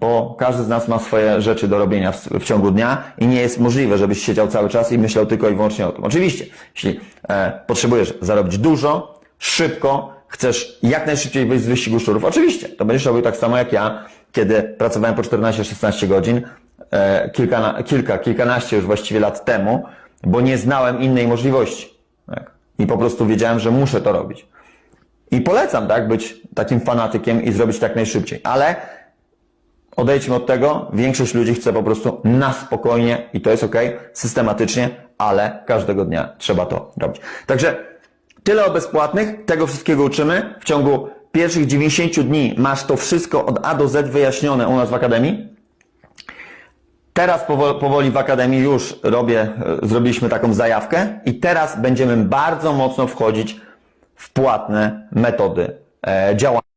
bo każdy z nas ma swoje rzeczy do robienia w, w ciągu dnia i nie jest możliwe, żebyś siedział cały czas i myślał tylko i wyłącznie o tym. Oczywiście, jeśli e, potrzebujesz zarobić dużo, szybko, chcesz jak najszybciej wyjść z wyścigu szczurów, oczywiście, to będziesz robił tak samo jak ja, kiedy pracowałem po 14-16 godzin, e, kilka, kilka, kilkanaście już właściwie lat temu, bo nie znałem innej możliwości. Tak? I po prostu wiedziałem, że muszę to robić. I polecam, tak, być takim fanatykiem i zrobić tak najszybciej. Ale odejdźmy od tego. Większość ludzi chce po prostu na spokojnie i to jest ok, systematycznie, ale każdego dnia trzeba to robić. Także tyle o bezpłatnych. Tego wszystkiego uczymy. W ciągu pierwszych 90 dni masz to wszystko od A do Z wyjaśnione u nas w Akademii. Teraz powoli, w Akademii już robię, e, zrobiliśmy taką zajawkę i teraz będziemy bardzo mocno wchodzić w płatne metody e, działania.